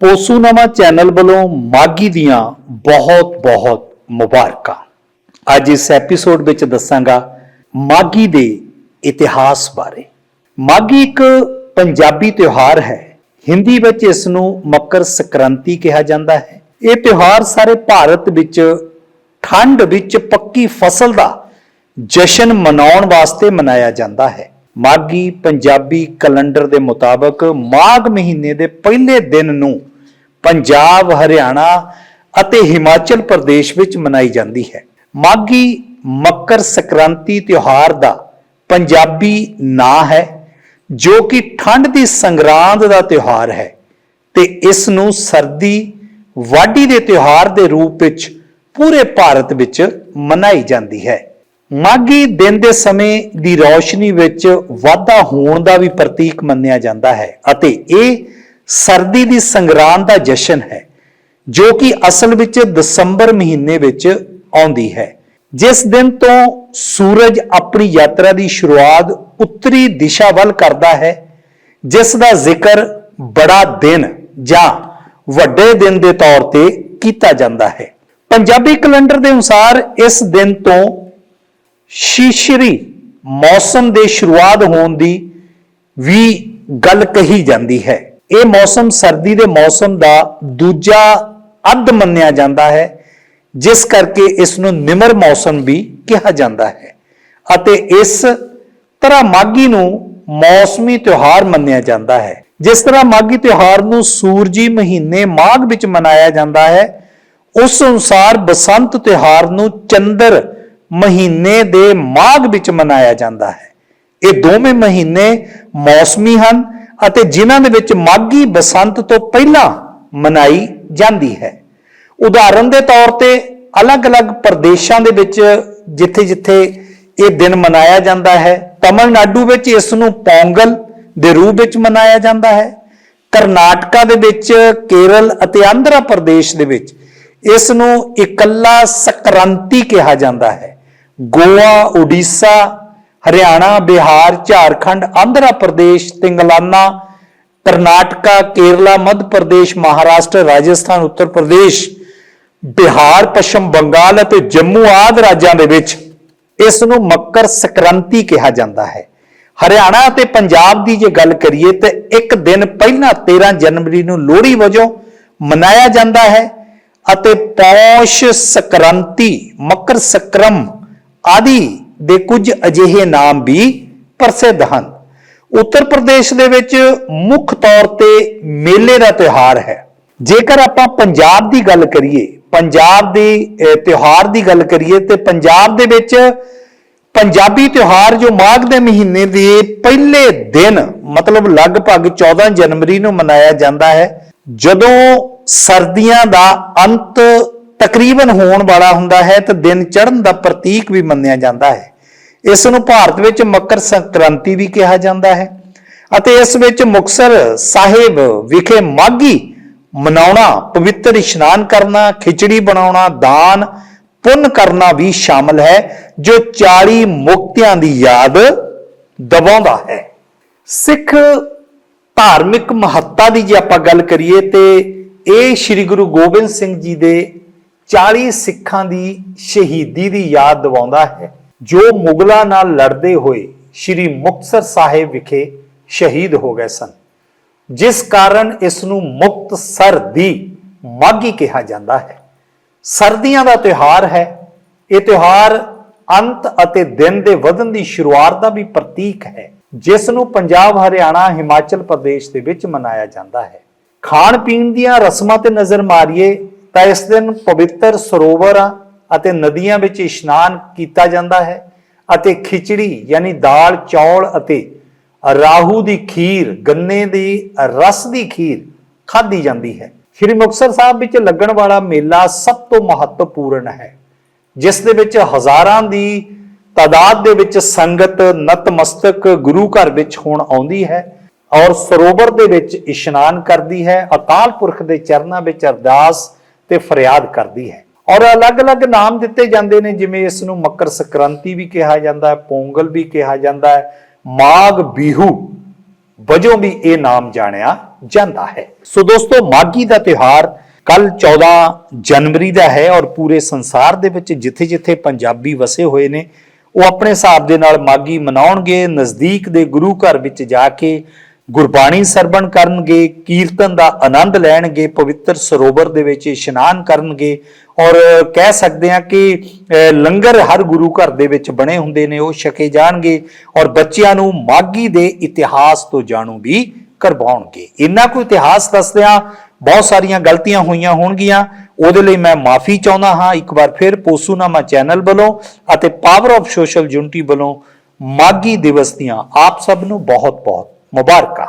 ਪੋਸੂਨਾਮਾ channel ਵੱਲੋਂ ਮਾਗੀ ਦੀਆਂ ਬਹੁਤ-ਬਹੁਤ ਮੁਬਾਰਕਾਂ। ਅੱਜ ਇਸ ਐਪੀਸੋਡ ਵਿੱਚ ਦੱਸਾਂਗਾ ਮਾਗੀ ਦੇ ਇਤਿਹਾਸ ਬਾਰੇ। ਮਾਗੀ ਇੱਕ ਪੰਜਾਬੀ ਤਿਉਹਾਰ ਹੈ। ਹਿੰਦੀ ਵਿੱਚ ਇਸ ਨੂੰ ਮਕਰ ਸੰਕ੍ਰਾਂਤੀ ਕਿਹਾ ਜਾਂਦਾ ਹੈ। ਇਹ ਤਿਉਹਾਰ ਸਾਰੇ ਭਾਰਤ ਵਿੱਚ ਠੰਡ ਵਿੱਚ ਪੱਕੀ ਫਸਲ ਦਾ ਜਸ਼ਨ ਮਨਾਉਣ ਵਾਸਤੇ ਮਨਾਇਆ ਜਾਂਦਾ ਹੈ। ਮਾਗੀ ਪੰਜਾਬੀ ਕੈਲੰਡਰ ਦੇ ਮੁਤਾਬਕ ਮਾਘ ਮਹੀਨੇ ਦੇ ਪਹਿਲੇ ਦਿਨ ਨੂੰ ਪੰਜਾਬ, ਹਰਿਆਣਾ ਅਤੇ ਹਿਮਾਚਲ ਪ੍ਰਦੇਸ਼ ਵਿੱਚ ਮਨਾਈ ਜਾਂਦੀ ਹੈ। ਮਾਗੀ ਮੱਕਰ ਸੰਕ੍ਰਾਂਤੀ ਤਿਉਹਾਰ ਦਾ ਪੰਜਾਬੀ ਨਾਂ ਹੈ, ਜੋ ਕਿ ਠੰਡ ਦੀ ਸੰਗਰਾਂਦ ਦਾ ਤਿਉਹਾਰ ਹੈ ਤੇ ਇਸ ਨੂੰ ਸਰਦੀ, ਵਾਢੀ ਦੇ ਤਿਉਹਾਰ ਦੇ ਰੂਪ ਵਿੱਚ ਪੂਰੇ ਭਾਰਤ ਵਿੱਚ ਮਨਾਈ ਜਾਂਦੀ ਹੈ। ਮਾਗੀ ਦਿਨ ਦੇ ਸਮੇਂ ਦੀ ਰੌਸ਼ਨੀ ਵਿੱਚ ਵਾਧਾ ਹੋਣ ਦਾ ਵੀ ਪ੍ਰਤੀਕ ਮੰਨਿਆ ਜਾਂਦਾ ਹੈ ਅਤੇ ਇਹ ਸਰਦੀ ਦੀ ਸੰਗਰਾਂਦ ਦਾ ਜਸ਼ਨ ਹੈ, ਜੋ ਕਿ ਅਸਲ ਵਿੱਚ ਦਸੰਬਰ ਮਹੀਨੇ ਵਿੱਚ ਆਉਂਦੀ ਹੈ। ਜਿਸ ਦਿਨ ਤੋਂ ਸੂਰਜ ਆਪਣੀ ਯਾਤਰਾ ਦੀ ਸ਼ੁਰੂਆਤ ਉੱਤਰੀ ਦਿਸ਼ਾ ਵੱਲ ਕਰਦਾ ਹੈ, ਜਿਸ ਦਾ ਜ਼ਿਕਰ ਬੜਾ ਦਿਨ ਜਾਂ ਵੱਡੇ ਦਿਨ ਦੇ ਤੌਰ ਤੇ ਕੀਤਾ ਜਾਂਦਾ ਹੈ। ਪੰਜਾਬੀ ਕੈਲੰਡਰ ਦੇ ਅਨੁਸਾਰ ਇਸ ਦਿਨ ਤੋਂ ਸ਼ੀਸ਼ਰੀ ਮੌਸਮ ਦੇ ਸ਼ੁਰੂਆਤ ਹੋਣ ਦੀ ਵੀ ਗੱਲ ਕਹੀ ਜਾਂਦੀ ਹੈ। ਇਹ ਮੌਸਮ ਸਰਦੀ ਦੇ ਮੌਸਮ ਦਾ ਦੂਜਾ ਅੱਧ ਮੰਨਿਆ ਜਾਂਦਾ ਹੈ, ਜਿਸ ਕਰਕੇ ਇਸ ਨੂੰ ਨਿਮਰ ਮੌਸਮ ਵੀ ਕਿਹਾ ਜਾਂਦਾ ਹੈ ਅਤੇ ਇਸ ਤਰ੍ਹਾਂ ਮਾਗੀ ਨੂੰ ਮੌਸਮੀ ਤਿਉਹਾਰ ਮੰਨਿਆ ਜਾਂਦਾ ਹੈ। ਜਿਸ ਤਰ੍ਹਾਂ ਮਾਗੀ ਤਿਉਹਾਰ ਨੂੰ ਸੂਰਜੀ ਮਹੀਨੇ ਮਾਘ ਵਿੱਚ ਮਨਾਇਆ ਜਾਂਦਾ ਹੈ, ਉਸ ਅਨੁਸਾਰ ਬਸੰਤ ਤਿਉਹਾਰ ਨੂੰ ਚੰਦਰ ਮਹੀਨੇ ਦੇ ਮਾਘ ਵਿੱਚ ਮਨਾਇਆ ਜਾਂਦਾ ਹੈ। ਇਹ ਦੋਵੇਂ ਮਹੀਨੇ ਮੌਸਮੀ ਹਨ ਅਤੇ ਜਿਨ੍ਹਾਂ ਦੇ ਵਿੱਚ ਮਾਘੀ ਬਸੰਤ ਤੋਂ ਪਹਿਲਾਂ ਮਨਾਈ ਜਾਂਦੀ ਹੈ। ਉਦਾਹਰਨ ਦੇ ਤੌਰ ਤੇ ਅਲੱਗ-ਅਲੱਗ ਪ੍ਰਦੇਸ਼ਾਂ ਦੇ ਵਿੱਚ ਜਿੱਥੇ-ਜਿੱਥੇ ਇਹ ਦਿਨ ਮਨਾਇਆ ਜਾਂਦਾ ਹੈ, ਤਮਿਲਨਾਡੂ ਵਿੱਚ ਇਸ ਨੂੰ ਪੌਂਗਲ ਦੇ ਰੂਪ ਵਿੱਚ ਮਨਾਇਆ ਜਾਂਦਾ ਹੈ। ਕਰਨਾਟਕਾ ਦੇ ਵਿੱਚ, ਕੇਰਲ ਅਤੇ ਆਂਧਰਾ ਪ੍ਰਦੇਸ਼ ਦੇ ਵਿੱਚ ਇਸ ਨੂੰ ਇਕੱਲਾ ਸਕ੍ਰਾਂਤੀ ਕਿਹਾ ਜਾਂਦਾ ਹੈ। ਗੋਆ ਉਡੀਸਾ ਹਰਿਆਣਾ, ਬਿਹਾਰ, ਝਾਰਖੰਡ, ਆਂਧਰਾ ਪ੍ਰਦੇਸ਼ ਤੇਲੰਗਾਨਾ ਕਰਨਾਟਕਾ, ਕੇਰਲਾ, ਮੱਧ ਪ੍ਰਦੇਸ਼, ਮਹਾਰਾਸ਼ਟਰ, ਰਾਜਸਥਾਨ, ਉੱਤਰ ਪ੍ਰਦੇਸ਼, ਬਿਹਾਰ, ਪੱਛਮ ਬੰਗਾਲ ਅਤੇ ਜੰਮੂ ਆਦਿ ਰਾਜਾਂ ਦੇ ਵਿੱਚ ਇਸ ਨੂੰ ਮੱਕਰ ਸੰਕ੍ਰਾਂਤੀ ਕਿਹਾ ਜਾਂਦਾ ਹੈ। ਹਰਿਆਣਾ ਅਤੇ ਪੰਜਾਬ ਦੀ ਜੇ ਗੱਲ ਕਰੀਏ ਤਾਂ ਇੱਕ ਦਿਨ ਪਹਿਲਾਂ 13 ਜਨਵਰੀ ਨੂੰ ਲੋਹੜੀ ਵਜੋਂ ਮਨਾਇਆ ਜਾਂਦਾ ਹੈ ਅਤੇ ਪੌਸ਼ ਸੰਕ੍ਰਾਂਤੀ, ਮੱਕਰ ਸੰਕਰਮ ਆਦਿ ਦੇ ਕੁਝ ਅਜਿਹੇ ਨਾਮ ਵੀ ਪ੍ਰਸਿੱਧ ਹਨ। ਉੱਤਰ ਪ੍ਰਦੇਸ਼ ਦੇ ਵਿੱਚ ਮੁੱਖ ਤੌਰ ਤੇ ਮੇਲੇ ਦਾ ਤਿਉਹਾਰ ਹੈ। ਜੇਕਰ ਆਪਾਂ ਪੰਜਾਬ ਦੀ ਗੱਲ ਕਰੀਏ, ਪੰਜਾਬ ਦੇ ਤਿਉਹਾਰ ਦੀ ਗੱਲ ਕਰੀਏ ਤੇ ਪੰਜਾਬ ਦੇ ਵਿੱਚ ਪੰਜਾਬੀ ਤਿਉਹਾਰ ਜੋ ਮਾਘ ਦੇ ਮਹੀਨੇ ਦੇ ਪਹਿਲੇ ਦਿਨ, ਮਤਲਬ ਲਗਭਗ 14 ਜਨਵਰੀ ਨੂੰ ਮਨਾਇਆ ਜਾਂਦਾ ਹੈ, ਜਦੋਂ ਸਰਦੀਆਂ ਦਾ ਅੰਤ ਤਕਰੀਬਨ ਹੋਣ ਵਾਲਾ ਹੁੰਦਾ ਹੈ ਤਾਂ ਦਿਨ ਚੜ੍ਹਨ ਦਾ ਪ੍ਰਤੀਕ ਵੀ ਮੰਨਿਆ ਜਾਂਦਾ ਹੈ। ਇਸ ਨੂੰ ਭਾਰਤ ਵਿੱਚ ਮਕਰ ਸੰਕ੍ਰਾਂਤੀ ਵੀ ਕਿਹਾ ਜਾਂਦਾ ਹੈ ਅਤੇ ਇਸ ਵਿੱਚ ਮੁਕਸਰ ਸਾਹਿਬ ਵਿਖੇ ਮਾਗੀ ਮਨਾਉਣਾ, ਪਵਿੱਤਰ ਇਸ਼ਨਾਨ ਕਰਨਾ, ਖਿਚੜੀ ਬਣਾਉਣਾ, ਦਾਨ, ਪੁੰਨ ਕਰਨਾ ਵੀ ਸ਼ਾਮਲ ਹੈ, ਜੋ 40 ਮੁਕਤਿਆਂ ਦੀ ਯਾਦ ਦਬਾਉਂਦਾ ਹੈ। ਸਿੱਖ ਧਾਰਮਿਕ ਮਹੱਤਤਾ ਦੀ ਜੇ ਆਪਾਂ ਗੱਲ ਕਰੀਏ ਤੇ ਇਹ ਸ੍ਰੀ ਗੁਰੂ ਗੋਬਿੰਦ ਸਿੰਘ ਜੀ ਦੇ 40 ਸਿੱਖਾਂ ਦੀ ਸ਼ਹੀਦੀ ਦੀ ਯਾਦ ਦਿਵਾਉਂਦਾ ਹੈ। ਜੋ ਮੁਗਲਾਂ ਨਾਲ ਲੜਦੇ ਹੋਏ ਸ੍ਰੀ ਮੁਕਤਸਰ ਸਾਹਿਬ ਵਿਖੇ ਸ਼ਹੀਦ ਹੋ ਗਏ ਸਨ। ਜਿਸ ਕਾਰਨ ਇਸ ਨੂੰ ਮੁਕਤਸਰ ਦੀ ਮਾਗੀ ਕਿਹਾ ਜਾਂਦਾ ਹੈ। ਸਰਦੀਆਂ ਦਾ ਤਿਉਹਾਰ ਹੈ। ਇਹ ਤਿਉਹਾਰ ਅੰਤ ਅਤੇ ਦਿਨ ਦੇ ਵਧਣ ਦੀ ਸ਼ੁਰੂਆਤ ਦਾ ਵੀ ਪ੍ਰਤੀਕ ਹੈ, ਜਿਸ ਨੂੰ ਪੰਜਾਬ, ਹਰਿਆਣਾ, ਹਿਮਾਚਲ ਪ੍ਰਦੇਸ਼ ਦੇ ਵਿੱਚ ਮਨਾਇਆ ਜਾਂਦਾ ਹੈ। ਖਾਣ ਪੀਣ ਦੀਆਂ ਰਸਮਾਂ ਤੇ ਨਜ਼ਰ ਮਾਰੀਏ ਤਾਂ ਇਸ ਦਿਨ ਪਵਿੱਤਰ ਸਰੋਵਰਾਂ ਅਤੇ ਨਦੀਆਂ ਵਿੱਚ ਇਸ਼ਨਾਨ ਕੀਤਾ ਜਾਂਦਾ ਹੈ ਅਤੇ ਖਿਚੜੀ ਯਾਨੀ ਦਾਲ, ਚੌਲ ਅਤੇ ਰਾਹੂ ਦੀ ਖੀਰ, ਗੰਨੇ ਦੀ ਰਸ ਦੀ ਖੀਰ ਖਾਧੀ ਜਾਂਦੀ ਹੈ। ਸ੍ਰੀ ਮੁਕਤਸਰ ਸਾਹਿਬ ਵਿੱਚ ਲੱਗਣ ਵਾਲਾ ਮੇਲਾ ਸਭ ਤੋਂ ਮਹੱਤਵਪੂਰਨ ਹੈ, ਜਿਸ ਦੇ ਵਿੱਚ ਹਜ਼ਾਰਾਂ ਦੀ ਤਾਦਾਦ ਦੇ ਵਿੱਚ ਸੰਗਤ, ਨਤਮਸਤਕ ਗੁਰੂ ਘਰ ਵਿੱਚ ਹੋਣ ਆਉਂਦੀ ਹੈ ਔਰ ਸਰੋਵਰ ਦੇ ਵਿੱਚ ਇਸ਼ਨਾਨ ਕਰਦੀ ਹੈ। ਅਕਾਲ ਪੁਰਖ ਦੇ ਚਰਨਾਂ ਵਿੱਚ ਅਰਦਾਸ ਤੇ ਫਰਿਆਦ ਕਰਦੀ ਹੈ। ਔਰ ਅਲੱਗ-ਅਲੱਗ ਨਾਮ ਦਿੱਤੇ ਜਾਂਦੇ ਨੇ, ਜਿਵੇਂ ਇਸ ਨੂੰ ਮਕਰ ਸੰਕ੍ਰਾਂਤੀ ਵੀ ਕਿਹਾ ਜਾਂਦਾ ਹੈ, ਪੋਂਗਲ ਵੀ ਕਿਹਾ ਜਾਂਦਾ ਹੈ, ਮਾਘ ਬੀਹੂ ਵਜੋਂ ਵੀ ਇਹ ਨਾਮ ਜਾਣਿਆ ਜਾਂਦਾ ਹੈ। ਸੋ ਦੋਸਤੋ ਮਾਗੀ ਦਾ ਤਿਉਹਾਰ ਕੱਲ 14 ਜਨਵਰੀ ਦਾ ਹੈ ਔਰ ਪੂਰੇ ਸੰਸਾਰ ਦੇ ਵਿੱਚ ਜਿੱਥੇ-ਜਿੱਥੇ ਪੰਜਾਬੀ ਵਸੇ ਹੋਏ ਨੇ, ਉਹ ਆਪਣੇ ਹਿਸਾਬ ਦੇ ਨਾਲ ਮਾਗੀ ਮਨਾਉਣਗੇ, ਨਜ਼ਦੀਕ ਦੇ ਗੁਰੂ ਘਰ ਵਿੱਚ ਜਾ ਕੇ ਗੁਰਬਾਣੀ ਸਰਵਣ ਕਰਨਗੇ, ਕੀਰਤਨ ਦਾ ਆਨੰਦ ਲੈਣਗੇ, ਪਵਿੱਤਰ ਸਰੋਵਰ ਦੇ ਵਿੱਚ ਇਸ਼ਨਾਨ ਕਰਨਗੇ ਔਰ ਕਹਿ ਸਕਦੇ ਹਾਂ ਕਿ ਲੰਗਰ ਹਰ ਗੁਰੂ ਘਰ ਦੇ ਵਿੱਚ ਬਣੇ ਹੁੰਦੇ ਨੇ, ਉਹ ਛਕੇ ਜਾਣਗੇ ਔਰ ਬੱਚਿਆਂ ਨੂੰ ਮਾਗੀ ਦੇ ਇਤਿਹਾਸ ਤੋਂ ਜਾਣੂ ਵੀ ਕਰਵਾਉਣਗੇ। ਇੰਨਾ ਕੋਈ ਇਤਿਹਾਸ ਦੱਸਦਿਆਂ ਬਹੁਤ ਸਾਰੀਆਂ ਗਲਤੀਆਂ ਹੋਈਆਂ ਹੋਣਗੀਆਂ, ਉਹਦੇ ਲਈ ਮੈਂ ਮਾਫੀ ਚਾਹੁੰਦਾ ਹਾਂ, ਇੱਕ ਵਾਰ ਫਿਰ ਪੋਸੂਨਾਮਾ ਚੈਨਲ ਵੱਲੋਂ ਅਤੇ ਪਾਵਰ ਆਫ ਸੋਸ਼ਲ ਯੂਨਿਟੀ ਵੱਲੋਂ ਮਾਗੀ ਦਿਵਸ ਦੀਆਂ ਆਪ ਸਭ ਨੂੰ ਬਹੁਤ ਬਹੁਤ ਮੁਬਾਰਕਾਂ